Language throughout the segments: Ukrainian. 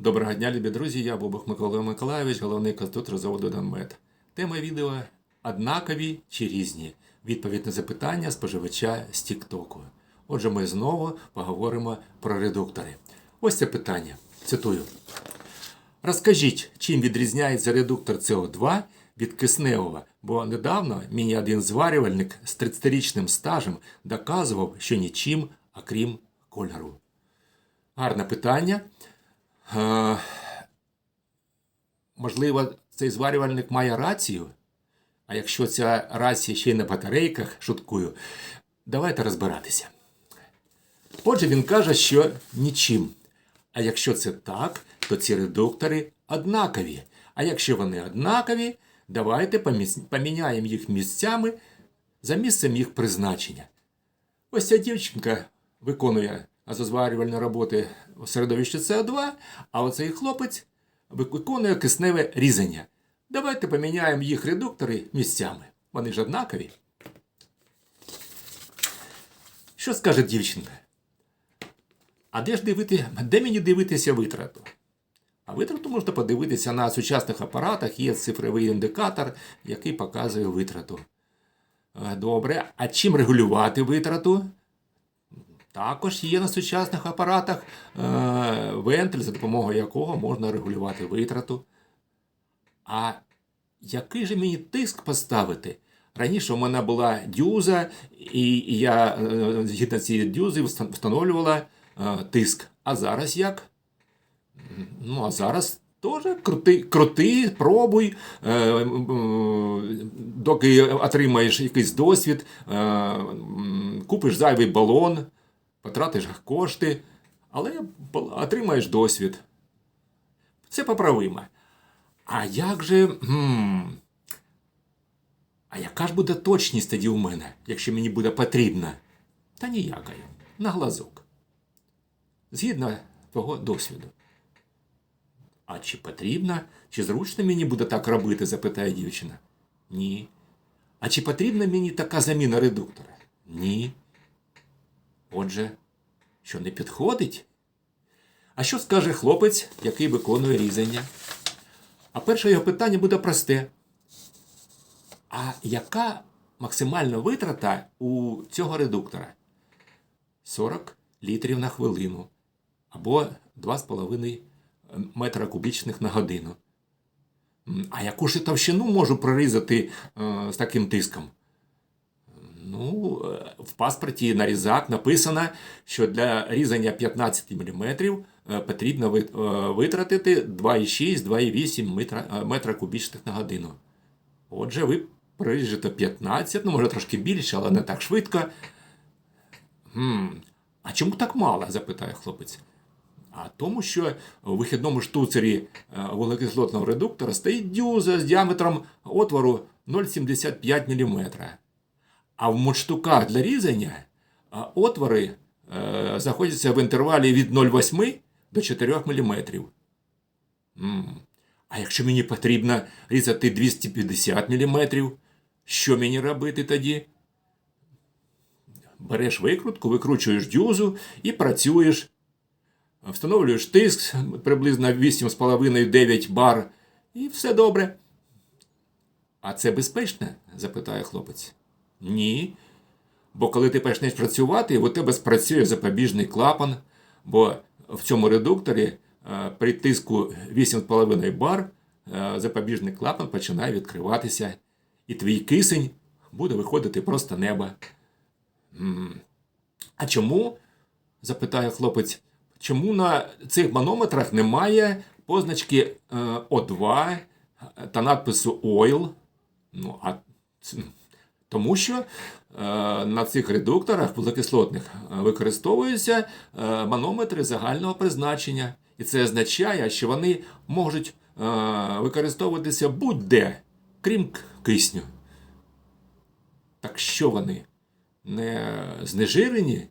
Доброго дня, любі друзі! Я Бобух Микола Миколайович, головний конструктор заводу Донмет. Тема відео однакові чи різні. Відповідь на запитання споживача з Тіктоку. Отже, ми знову поговоримо про редуктори. Ось це питання. Цитую. Розкажіть, чим відрізняється редуктор СО2 від кисневого, бо недавно мені один зварювальник з 30-річним стажем доказував, що нічим, окрім кольору. Гарне питання. Можливо, цей зварювальник має рацію. А якщо ця рація ще й на батарейках, шуткую, давайте розбиратися. Отже, він каже, що нічим. А якщо це так, то ці редуктори однакові. А якщо вони однакові, давайте поміняємо їх місцями за місцем їх призначення. Ось ця дівчинка виконує газозварювальні роботи у середовищі СО2, а оцей хлопець виконує кисневе різання. Давайте поміняємо їх редуктори місцями. Вони ж однакові. Що скаже дівчинка? А де ж дивити, де мені дивитися витрату? А витрату можна подивитися на сучасних апаратах, є цифровий індикатор, який показує витрату. Е, Добре, а чим регулювати витрату? Також є на сучасних апаратах е, вентиль, за допомогою якого можна регулювати витрату. А який же мені тиск поставити? Раніше у мене була дюза, і я е, згідно цієї дюзи встановлювала е, тиск. А зараз як? Ну, а зараз теж крути, крути пробуй, е, доки отримаєш якийсь досвід, купиш зайвий балон, потратиш кошти, але отримаєш досвід. Це поправимо. А як же. А яка ж буде точність тоді у мене, якщо мені буде потрібна? Та ніякої. На глазок. Згідно твого досвіду. А чи потрібно, чи зручно мені буде так робити? запитає дівчина. Ні. А чи потрібна мені така заміна редуктора? Ні. Отже, що не підходить? А що скаже хлопець, який виконує різання? А перше його питання буде просте. А яка максимальна витрата у цього редуктора? 40 літрів на хвилину або 2,5 метра кубічних на годину. А яку ж товщину можу прорізати е, з таким тиском? Ну, е, в паспорті на різак написано, що для різання 15 мм потрібно е, витратити 2,6-2,8 метра, е, кубічних на годину. Отже, ви проріжете 15, ну може трошки більше, але не так швидко. Хм, а чому так мало? запитає хлопець. А тому, що у вихідному штуцері е, вуглекислотного редуктора стоїть дюза з діаметром отвору 0,75 мм. А в мундштуках для різання отвори е, знаходяться в інтервалі від 0,8 до 4 мм. А якщо мені потрібно різати 250 мм, що мені робити тоді? Береш викрутку, викручуєш дюзу і працюєш. Встановлюєш тиск приблизно 8,5-9 бар, і все добре. А це безпечно? запитає хлопець. Ні. Бо коли ти почнеш працювати, у тебе спрацює запобіжний клапан, бо в цьому редукторі е, при тиску 8,5 бар е, запобіжний клапан починає відкриватися, і твій кисень буде виходити просто неба. А чому? запитає хлопець. Чому на цих манометрах немає позначки е, О2 та надпису Oil? Ну, а тому що е, на цих редукторах вуглекислотних е, використовуються е, манометри загального призначення. І це означає, що вони можуть використовуватися будь-де, крім кисню. Так що вони? Не знежирені?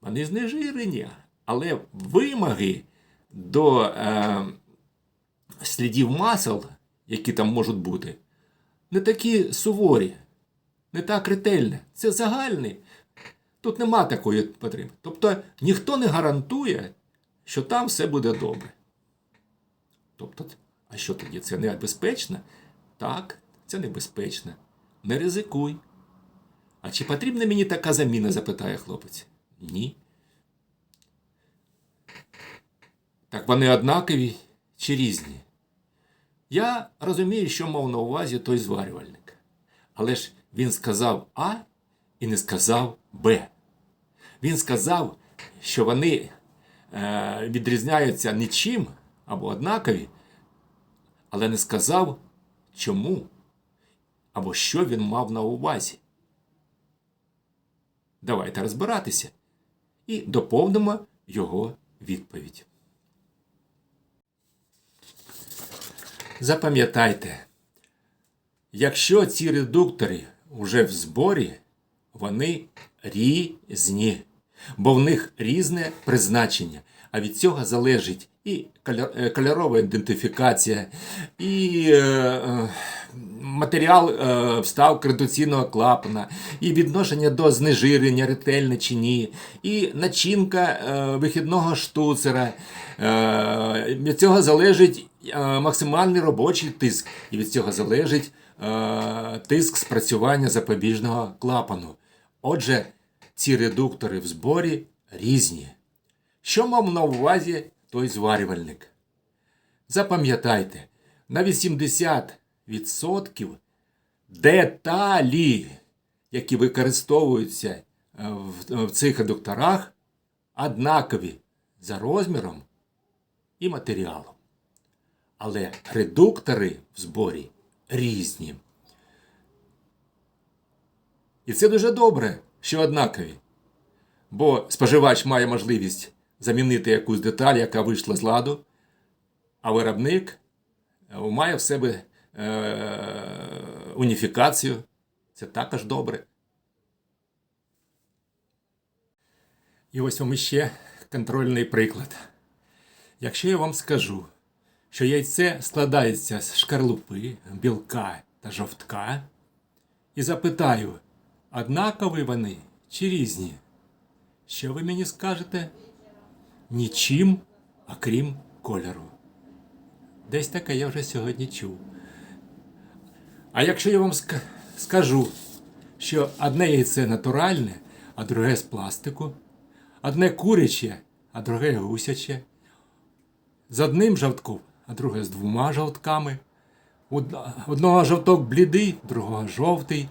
Вони знежирені, але вимоги до е, слідів масел, які там можуть бути, не такі суворі, не так ретельні. Це загальний. Тут нема такої потреби. Тобто ніхто не гарантує, що там все буде добре. Тобто, а що тоді? Це небезпечно? Так, це небезпечно. Не ризикуй. А чи потрібна мені така заміна? запитає хлопець. Ні. Так вони однакові чи різні? Я розумію, що мав на увазі той зварювальник. Але ж він сказав А і не сказав Б. Він сказав, що вони е, відрізняються нічим або однакові, але не сказав, чому або що він мав на увазі. Давайте розбиратися і доповнимо його відповідь. Запам'ятайте, якщо ці редуктори вже в зборі, вони різні, бо в них різне призначення, а від цього залежить і е, кольорова ідентифікація, і е, е, матеріал вставки редукційного клапана, і відношення до знежирення, ретельне чи ні, і начинка вихідного штуцера. Від цього залежить максимальний робочий тиск, і від цього залежить е, тиск спрацювання запобіжного клапану. Отже, ці редуктори в зборі різні. Що мав на увазі той зварювальник? Запам'ятайте, на 80% деталі, які використовуються е, в цих редукторах, однакові за розміром і матеріалом. Але редуктори в зборі різні. І це дуже добре, що однакові. Бо споживач має можливість замінити якусь деталь, яка вийшла з ладу, а виробник е, має в себе е, уніфікацію. Це також добре. І ось вам іще контрольний приклад. Якщо я вам скажу, що яйце складається з шкарлупи, білка та жовтка, і запитаю, однакові вони чи різні? Що ви мені скажете? Нічим, окрім кольору. Десь таке я вже сьогодні чув. А якщо я вам ска- скажу, що одне яйце натуральне, а друге з пластику, одне куряче, а друге гусяче, з одним жовтком, а друге з двома жовтками, одного жовток блідий, другого жовтий,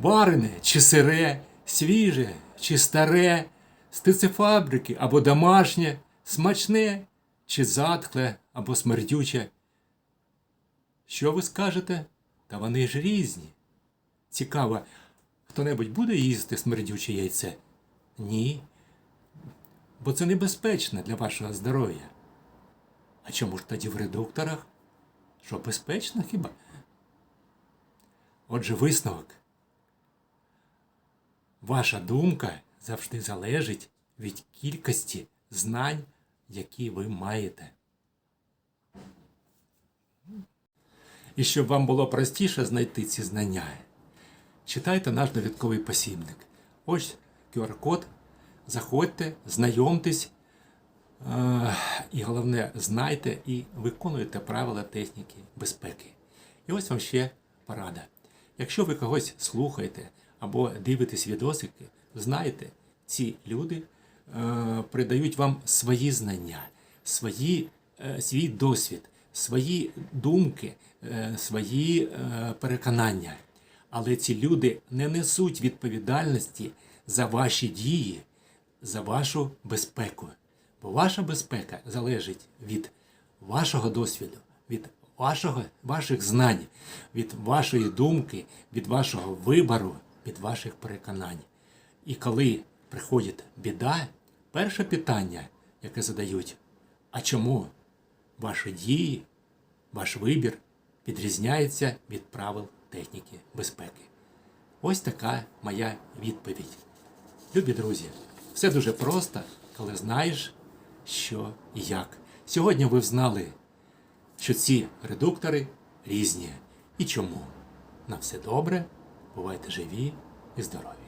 варене чи сире, свіже чи старе, з птицефабрики або домашнє, смачне чи затхле або смердюче. Що ви скажете? Та вони ж різні. Цікаво, хто-небудь буде їсти смердюче яйце? Ні. Бо це небезпечно для вашого здоров'я. А чому ж тоді в редукторах? Що безпечно хіба? Отже, висновок. Ваша думка завжди залежить від кількості знань, які ви маєте. І щоб вам було простіше знайти ці знання, читайте наш довідковий посібник. Ось QR-код. Заходьте, знайомтесь. Е, І головне, знайте і виконуйте правила техніки безпеки. І ось вам ще порада. Якщо ви когось слухаєте або дивитесь відосики, знайте, ці люди е, придають вам свої знання, свої, е, свій досвід, свої думки, е, свої е, переконання. Але ці люди не несуть відповідальності за ваші дії, за вашу безпеку. Бо ваша безпека залежить від вашого досвіду, від вашого, ваших знань, від вашої думки, від вашого вибору, від ваших переконань. І коли приходить біда, перше питання, яке задають, а чому ваші дії, ваш вибір відрізняється від правил техніки безпеки? Ось така моя відповідь. Любі друзі, все дуже просто, коли знаєш, що і як. Сьогодні ви взнали, що ці редуктори різні і чому. На все добре, бувайте живі і здорові!